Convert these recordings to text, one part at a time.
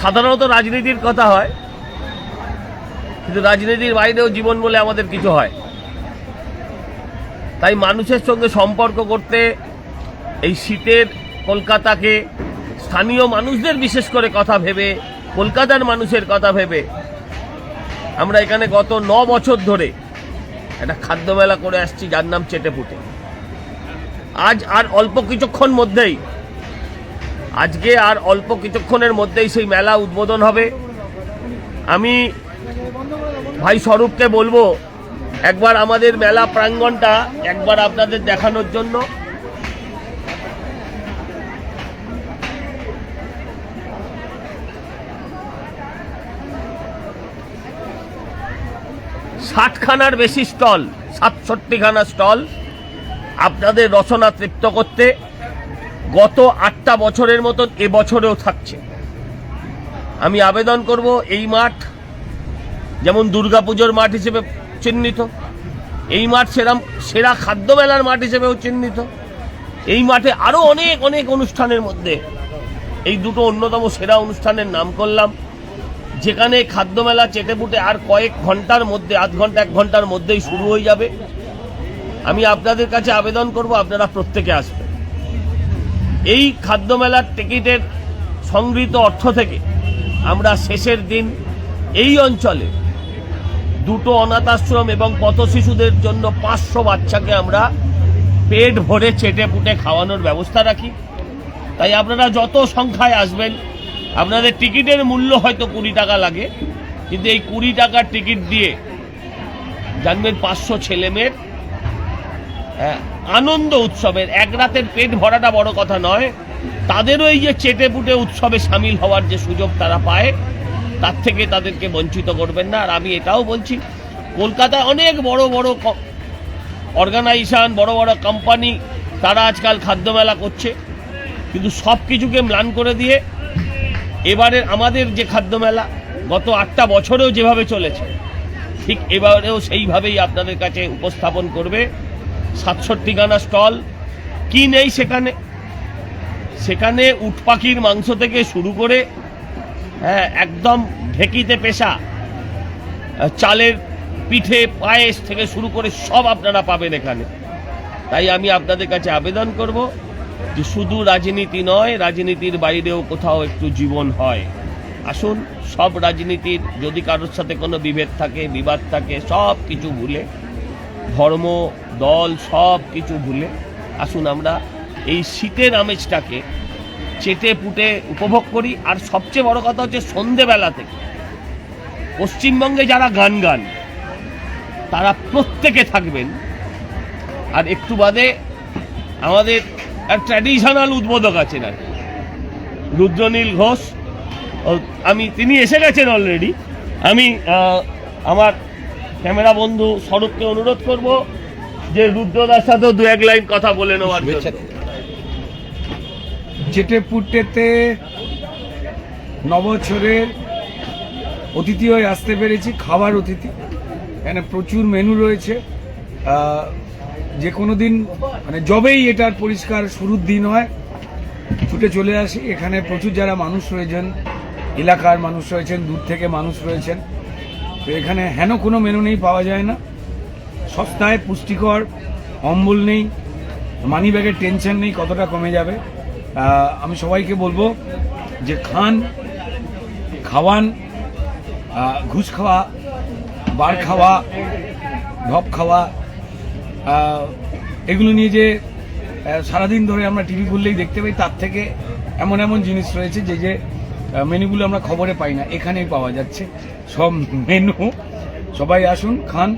সাধারণত রাজনীতির কথা হয়, কিন্তু রাজনীতির বাইরেও জীবন বলে আমাদের কিছু হয়। তাই মানুষের সঙ্গে সম্পর্ক করতে এই শীতের কলকাতাকে স্থানীয় মানুষদের বিশেষ করে কথা ভেবে, কলকাতার মানুষের কথা ভেবে, আমরা এখানে গত ন বছর ধরে একটা খাদ্যমেলা করে আসছি, যার নাম চেটেপুটে। আজ আর অল্প কিছুক্ষণ মধ্যেই আজকে আর অল্প কিছুক্ষণের মধ্যেই সেই মেলা উদ্বোধন হবে। আমি ভাই স্বরূপকে বলব, একবার আমাদের মেলা প্রাঙ্গণটা একবার আপনাদের দেখানোর জন্য। ষাটখানার বেশি স্টল, সাতষট্টিখানা স্টল, আপনাদের রচনা তৃপ্ত করতে গত আটটা বছরের মতন এবছরেও থাকছে। আমি আবেদন করব এই মাঠ, যেমন দুর্গাপুজোর মাঠ হিসেবে চিহ্নিত, এই মাঠ সেরাম সেরা খাদ্য মেলার মাঠ হিসেবেও চিহ্নিত। এই মাঠে আরও অনেক অনেক অনুষ্ঠানের মধ্যে এই দুটো অন্যতম সেরা অনুষ্ঠানের নাম করলাম। যেখানে খাদ্য খাদ্যমেলা চেটেপুটে আর কয়েক ঘণ্টার মধ্যে, আধ ঘণ্টা, এক ঘণ্টার মধ্যেই শুরু হয়ে যাবে। আমি আপনাদের কাছে আবেদন করব, আপনারা প্রত্যেকে আসবেন। এই খাদ্যমেলার টিকিটের সংগৃহীত অর্থ থেকে আমরা শেষের দিন এই অঞ্চলে দুটো অনাথ আশ্রম এবং পথ শিশুদের জন্য পাঁচশো বাচ্চাকে আমরা পেট ভরে চেটে পুটে খাওয়ানোর ব্যবস্থা রাখি। তাই আপনারা যত সংখ্যায় আসবেন আপনাদের টিকিটের মূল্য হয়তো কুড়ি টাকা লাগে কিন্তু এই কুড়ি টাকার টিকিট দিয়ে জানবেন পাঁচশো ছেলে মেয়ের হ্যাঁ, আনন্দ উৎসবের, এক রাতের পেট ভরাটা বড় কথা নয়, তাদেরও এই যে চেটে পুটে উৎসবে সামিল হওয়ার যে সুযোগ তারা পায়, তার থেকে তাদেরকে বঞ্চিত করবেন না। আর আমি এটাও বলছি, কলকাতায় অনেক বড় বড় অর্গানাইজেশন বড় বড় কোম্পানি তারা আজকাল খাদ্যমেলা করছে। কিন্তু সব কিছুকে ম্লান করে দিয়ে এবারের আমাদের যে খাদ্যমেলা গত আটটা বছরেও যেভাবে চলেছে, ঠিক এবারেও সেইভাবেই আপনাদের কাছে উপস্থাপন করবে। সাতষট্টি গানা স্টল। কি নেই সেখানে? সেখানে উটপাখির মাংস থেকে শুরু করে হ্যাঁ একদম ঢেকিতে পেশা, চালের পিঠে পায়েস থেকে শুরু করে সব আপনারা পাবেন এখানে। তাই আমি আপনাদের কাছে আবেদন করব যে শুধু রাজনীতি নয়, রাজনীতির বাইরেও কোথাও একটু জীবন হয়। আসুন, সব রাজনীতির, যদি কারোর সাথে কোনো বিভেদ থাকে, বিবাদ থাকে, সব কিছু ভুলে ধর্ম, দল, সব কিছু ভুলে আসুন আমরা এই শীতের আমেজটাকে চেটে পুটে উপভোগ করি। আর সবচেয়ে বড় কথা হচ্ছে সন্ধেবেলা থেকে। পশ্চিমবঙ্গে যারা গান গান, তারা প্রত্যেকে থাকবেন। আর একটু বাদে আমাদের এক ট্র্যাডিশনাল উদ্বোধক আছেন আর। রুদ্রনীল ঘোষ। আমি, তিনি এসে গেছেন অলরেডি আমি আমার ক্যামেরা বন্ধু স্বরূপকে অনুরোধ করব যে রুদ্রদার সাথেও দু এক লাইন কথা বলে নেওয়ার জন্য। চেটেপুটেতে নবছরের অতিথি হয়ে আসতে পেরেছি, খাবার অতিথি। এখানে প্রচুর মেনু রয়েছে। যে কোনো দিন মানে যবেই এটার পরিষ্কার শুরুর দিন হয়, ছুটে চলে আসি। এখানে প্রচুর যারা মানুষ রয়েছেন, এলাকার মানুষ রয়েছেন, দূর থেকে মানুষ রয়েছেন। তো এখানে হেন কোনো মেনু নেই, পাওয়া যায় না। সস্তায়, পুষ্টিকর, অম্বল নেই মানি ব্যাগের টেনশন নেই, কতটা কমে যাবে। আমি সবাইকে বলব যে খান, খাওয়ান ঘুষ খাওয়া, বার খাওয়া ঢপ খাওয়া এগুলো নিয়ে যে সারাদিন ধরে আমরা টিভি খুললেই দেখতে পাই, তার থেকে এমন এমন জিনিস রয়েছে যে যে মেনুগুলো আমরা খবরে পাই না, এখানেই পাওয়া যাচ্ছে। সব মেনু। সবাই আসুন, খান।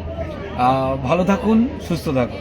ভালো থাকুন, সুস্থ থাকুন।